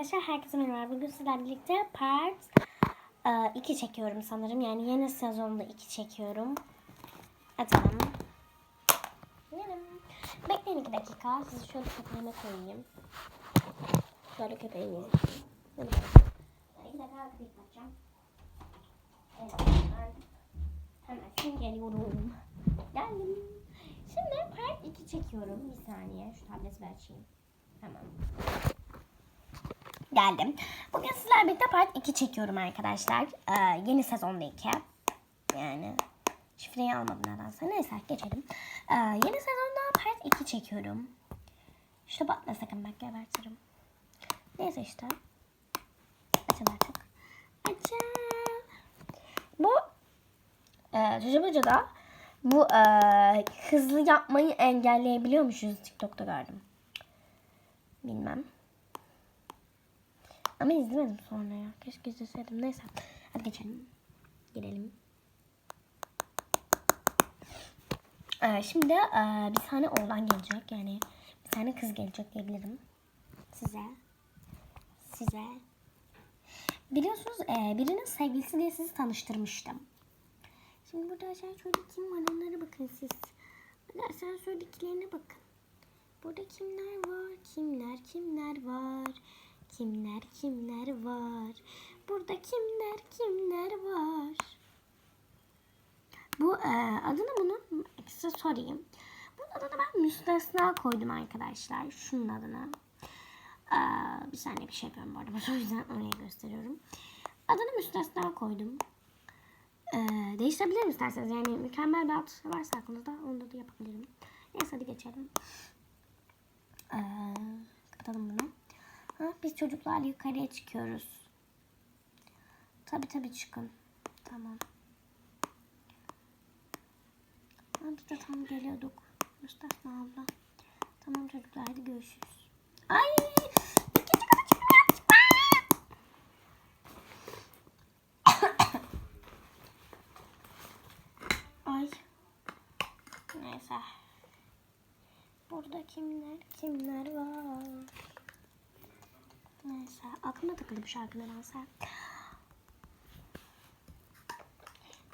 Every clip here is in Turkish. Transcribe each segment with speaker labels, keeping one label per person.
Speaker 1: arkadaşlar herkese merhaba. Bugün sizlerle birlikte part 2 çekiyorum sanırım. Yani yeni sezonda 2 çekiyorum. Atalım. Bekleyin 2 dakika. Sizi şöyle köpeğime koyayım. Şöyle köpeğimi izleyeyim. Hadi bakalım. 2 dakika. Evet. ben Hemen geliyorum. Geldim. Şimdi part 2 çekiyorum. Bir saniye. Şu tableti açayım. Tamam. Geldim. Bugün sizlerle birlikte part 2 çekiyorum arkadaşlar. Ee, yeni sezonda 2. Yani şifreyi almadım nedense. Neyse geçelim. Ee, yeni sezonda part 2 çekiyorum. Şu batla sakın bak gebertirim. Neyse işte. Açın artık. Açın. Bu e, Çocukluca bu e, hızlı yapmayı engelleyebiliyormuşuz TikTok'ta gördüm. Bilmem. Ama izlemedim sonra ya. Keşke izleseydim. Neyse. Hadi geçelim. Girelim. Ee, şimdi e, bir tane oğlan gelecek. Yani bir tane kız gelecek diyebilirim. Size. Size. Biliyorsunuz e, birinin sevgilisi diye sizi tanıştırmıştım. Şimdi burada asansörde kim var onlara bakın siz. Hadi asansördekilerine bakın. Burada kimler var? Kimler kimler var? Kimler kimler var? Burada kimler kimler var? Bu e, adını bunu size sorayım. Bunun adını ben müstesna koydum arkadaşlar. Şunun adını. E, bir saniye bir şey yapıyorum bu arada. O yüzden oraya gösteriyorum. Adını müstesna koydum. E, değiştirebilirim isterseniz. Yani mükemmel bir ad varsa aklınızda onu da yapabilirim. Neyse hadi geçelim. Ee, kapatalım bunu. Ha, biz çocuklarla yukarıya çıkıyoruz. Tabi tabi çıkın. Tamam. Ha, biz de tam geliyorduk. Mustafa abla. Tamam çocuklar hadi görüşürüz. Ay! Ay. Neyse. Burada kimler kimler var? Neyse aklıma takıldı bu şarkı nedense.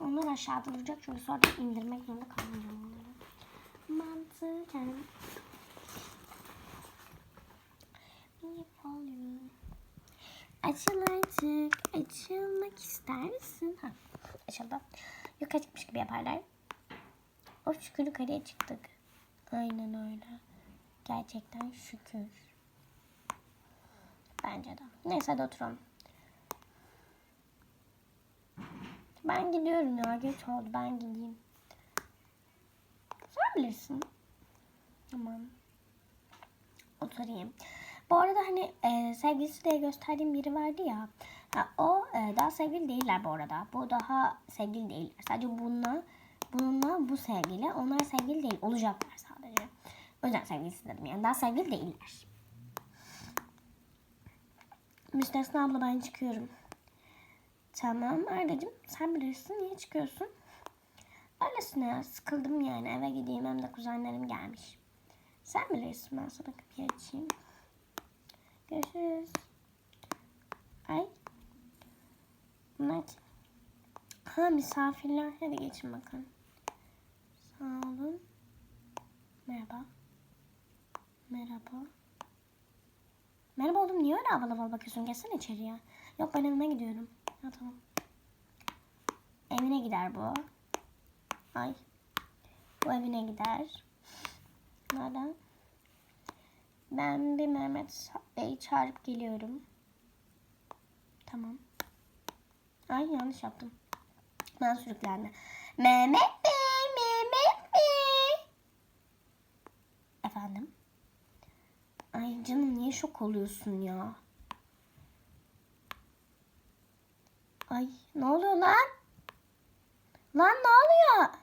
Speaker 1: Onlar aşağıda duracak çünkü sonra indirmek zorunda kalmayacağım onları. Mantıken. Açıl artık. Açılmak ister misin? Ha, açıldı. Yukarı çıkmış gibi yaparlar. O şükür yukarıya çıktık. Aynen öyle. Gerçekten şükür. Bence de. Neyse hadi oturalım. Ben gidiyorum ya. Geç oldu. Ben gideyim. Sen bilirsin. Tamam. Oturayım. Bu arada hani e, sevgilisi diye gösterdiğim biri vardı ya. Ha, o e, daha sevgili değiller bu arada. Bu daha sevgili değiller. Sadece bununla bununla bu sevgili. Onlar sevgili değil. Olacaklar sadece. O yüzden sevgilisi dedim yani. Daha sevgili değiller. Müstesna abla ben çıkıyorum. Tamam Arda'cığım sen bilirsin niye çıkıyorsun? Öylesine ya sıkıldım yani eve gideyim hem de kuzenlerim gelmiş. Sen bilirsin ben sana kapıyı açayım. Görüşürüz. Ay. Bunlar? Ha misafirler. Hadi geçin bakalım. Sağ olun. Merhaba. Merhaba. Merhaba oğlum niye öyle havalı havalı bakıyorsun? Gelsene içeriye. Yok ben evime gidiyorum. Ha tamam. Evine gider bu. Ay. Bu evine gider. Nereden? Ben bir Mehmet Bey çağırıp geliyorum. Tamam. Ay yanlış yaptım. Ben sürüklendi. Mehmet Bey, Mehmet Bey. Efendim? Ay canım niye şok oluyorsun ya? Ay ne oluyor lan? Lan ne oluyor?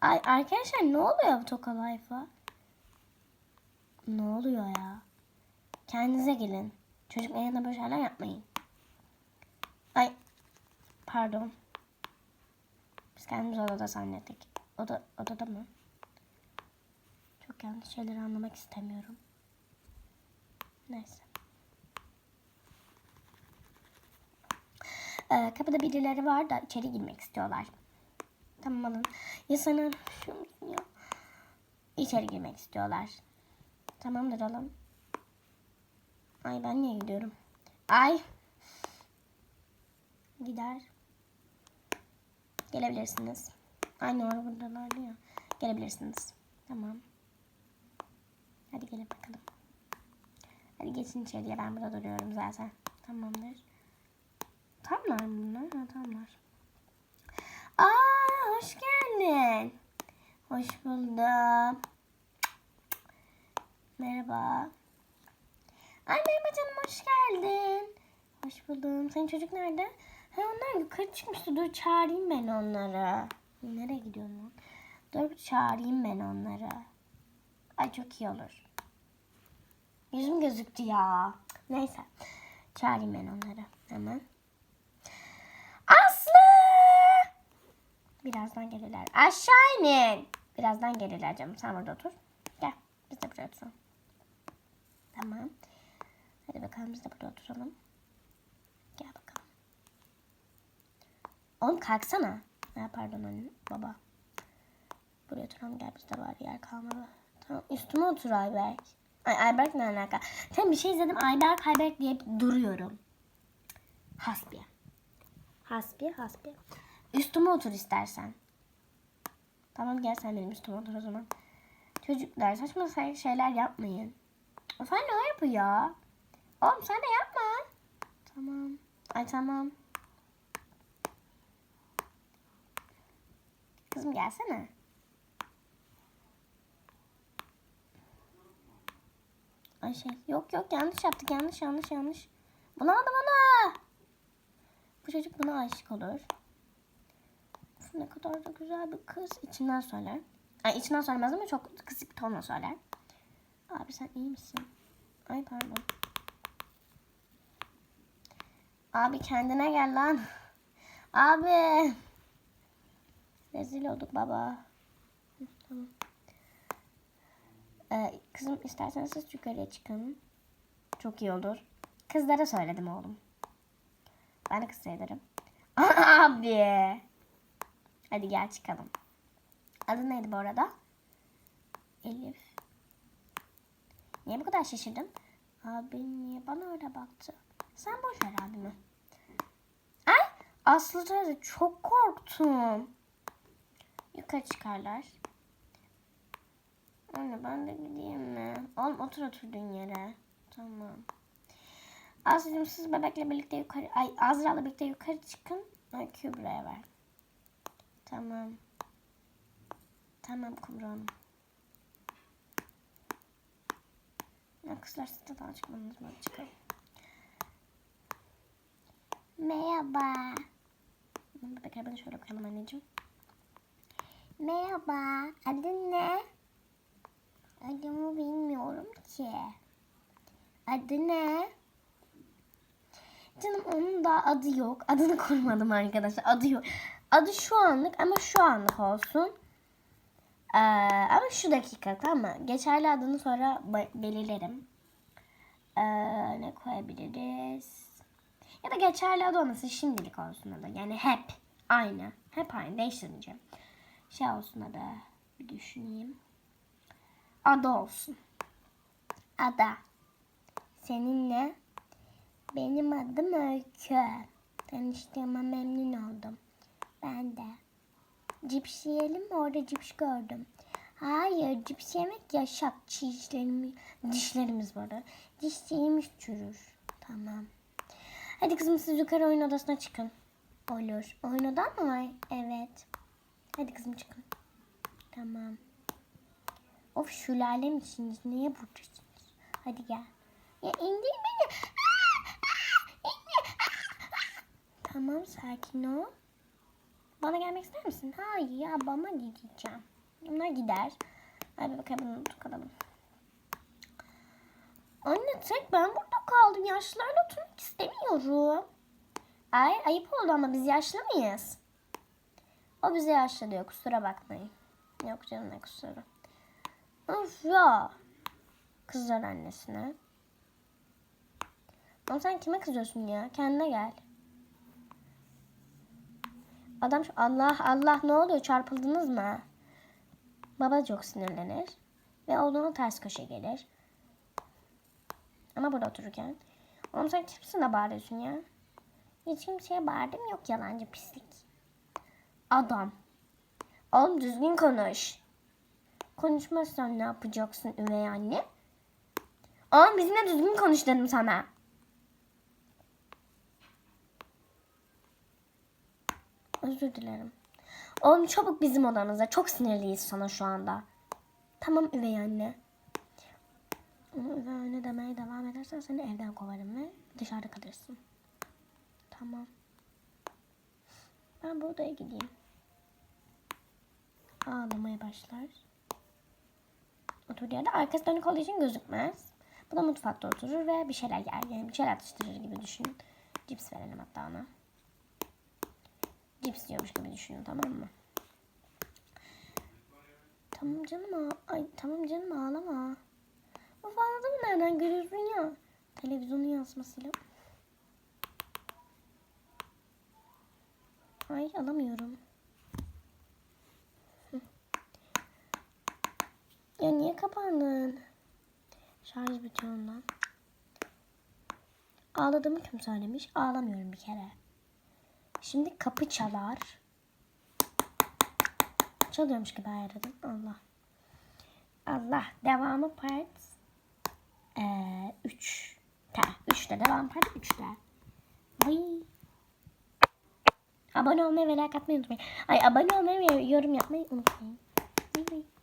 Speaker 1: Ay arkadaşlar ne oluyor bu Toka Life'a? Ne oluyor ya? Kendinize gelin. Çocukların yanında böyle şeyler yapmayın. Ay pardon. Biz kendimizi odada zannettik. Oda, odada mı? Çok yanlış şeyleri anlamak istemiyorum. Neyse. Ee, kapıda birileri var da içeri girmek istiyorlar. Tamam alın. Ya sana ya. İçeri girmek istiyorlar. Tamamdır alın. Ay ben niye gidiyorum? Ay. Gider. Gelebilirsiniz. Aynı orada buradalardı ya. Gelebilirsiniz. Tamam. Hadi gelin bakalım. Hadi geçin içeriye. Ben burada duruyorum zaten. Tamamdır. Tamlar mı bunlar? Ha tamlar. Aa hoş geldin. Hoş buldum. Merhaba. Ay merhaba canım hoş geldin. Hoş buldum. Senin çocuk nerede? Ha onlar yukarı çıkmıştı. Dur çağırayım ben onları. Nereye gidiyorsun? Dur çağırayım ben onları. Ay çok iyi olur. Yüzüm gözüktü ya. Neyse. Çağırayım ben onları. Hemen. Aslı! Birazdan gelirler. Aşağı inin. Birazdan gelirler canım. Sen burada otur. Gel. Biz de buraya oturalım. Tamam. Hadi bakalım biz de burada oturalım. Gel bakalım. Oğlum kalksana. Ha, pardon anne, baba. Buraya oturalım gel bizde var yer kalmadı. Tamam üstüme otur Ayberk. Ay Ayberk ne alaka? Sen bir şey izledim Ayberk Ayberk diye duruyorum. Hasbiye. Hasbiye hasbiye. Üstüme otur istersen. Tamam gel sen benim üstüme otur o zaman. Çocuklar saçma sapan şeyler yapmayın. O sen ne yapıyor? Oğlum sen de yapma. Tamam. Ay tamam. Kızım gelsene. Ay şey yok yok yanlış yaptık yanlış yanlış yanlış. Da bana. Bu çocuk buna aşık olur. Ne kadar da güzel bir kız. İçinden söyler. Ay içinden söylemez ama çok kısık tonla söyler. Abi sen iyi misin? Ay pardon. Abi kendine gel lan. Abi. Rezil olduk baba. Tamam. Ee, kızım isterseniz siz yukarıya çıkın. Çok iyi olur. Kızlara söyledim oğlum. Ben de kız sayılırım. Abi. Hadi gel çıkalım. Adı neydi bu arada? Elif. Niye bu kadar şaşırdın? Abi niye bana öyle baktı? Sen boş ver abimi. Ay Aslı teyze çok korktum. Yukarı çıkarlar. Anne ben de gideyim mi? Oğlum otur oturduğun yere. Tamam. Aslı'cığım siz bebekle birlikte yukarı... Ay Azra'la birlikte yukarı çıkın. Ay Kübra'ya ver. Tamam. Tamam Kubra Hanım. Ya kızlar siz de daha çıkmadınız mı? Çıkalım. Merhaba. Bebek arabanı şöyle koyalım anneciğim. Merhaba. Adın ne? Adımı bilmiyorum ki. Adı ne? Canım onun da adı yok. Adını kurmadım arkadaşlar. Adı yok. Adı şu anlık ama şu anlık olsun. Ee, ama şu dakika tamam mı? Geçerli adını sonra be- belirlerim. Ee, ne koyabiliriz? Ya da geçerli adı olmasın şimdilik olsun adı. Yani hep aynı. Hep aynı değiştirmeyeceğim. Şey olsun adı. Bir düşüneyim. Ada olsun. Ada. Seninle benim adım Öykü. Tanıştığıma memnun oldum. Ben de. Cips yiyelim mi? Orada cips gördüm. Hayır, cips yemek yasak. Dişlerimiz, dişlerimiz var. orada. Dişlerimiz çürür. Tamam. Hadi kızım siz yukarı oyun odasına çıkın. Olur. Oyun odan mı var? Evet. Hadi kızım çıkın. Tamam. Of şülale misiniz? Niye buradasınız? Hadi gel. Ya indir beni. Tamam sakin ol. Bana gelmek ister misin? Hayır ya bana gideceğim. Bunlar gider. Hadi bakalım tutalım. Anne tek ben burada kaldım. Yaşlılarla oturmak istemiyorum. Ay ayıp oldu ama biz yaşlı mıyız? O bize yaşlı diyor kusura bakmayın. Yok canım ne kusuru. Of ya. Kızlar annesine. Ama sen kime kızıyorsun ya? Kendine gel. Adam şu- Allah Allah ne oluyor çarpıldınız mı? Baba çok sinirlenir. Ve oğluna ters köşe gelir. Ama burada otururken. Oğlum sen kimsin de bağırıyorsun ya? Hiç kimseye bağırdım yok yalancı pislik. Adam. Oğlum düzgün konuş. Konuşmazsan ne yapacaksın üvey anne? Oğlum bizimle düzgün konuş dedim sana. Özür dilerim. Oğlum çabuk bizim odamıza. Çok sinirliyiz sana şu anda. Tamam üvey anne. Ama üvey anne demeye devam edersen seni evden kovarım ve dışarıda kalırsın. Tamam. Ben bu odaya gideyim. Ağlamaya başlar. Oturduğu yerde arkası dönük olduğu için gözükmez. Bu da mutfakta oturur ve bir şeyler yer. Yani bir şeyler atıştırır gibi düşünün. Cips verelim hatta ona. Cips yiyormuş gibi düşünün tamam mı? Tamam canım Ay tamam canım ağlama. Of ağladın mı nereden görüyorsun ya? Televizyonun yansımasıyla. Ay alamıyorum. Ya niye kapandın? Şarj bitiyor. Ağladığımı kim söylemiş? Ağlamıyorum bir kere. Şimdi kapı çalar. Çalıyormuş gibi ayarladım. Allah. Allah. Devamı part 3. Ee, 3'te devam part 3'te. Ay. Abone olmayı ve like atmayı unutmayın. Ay abone olmayı ve yorum yapmayı unutmayın. Bay bay.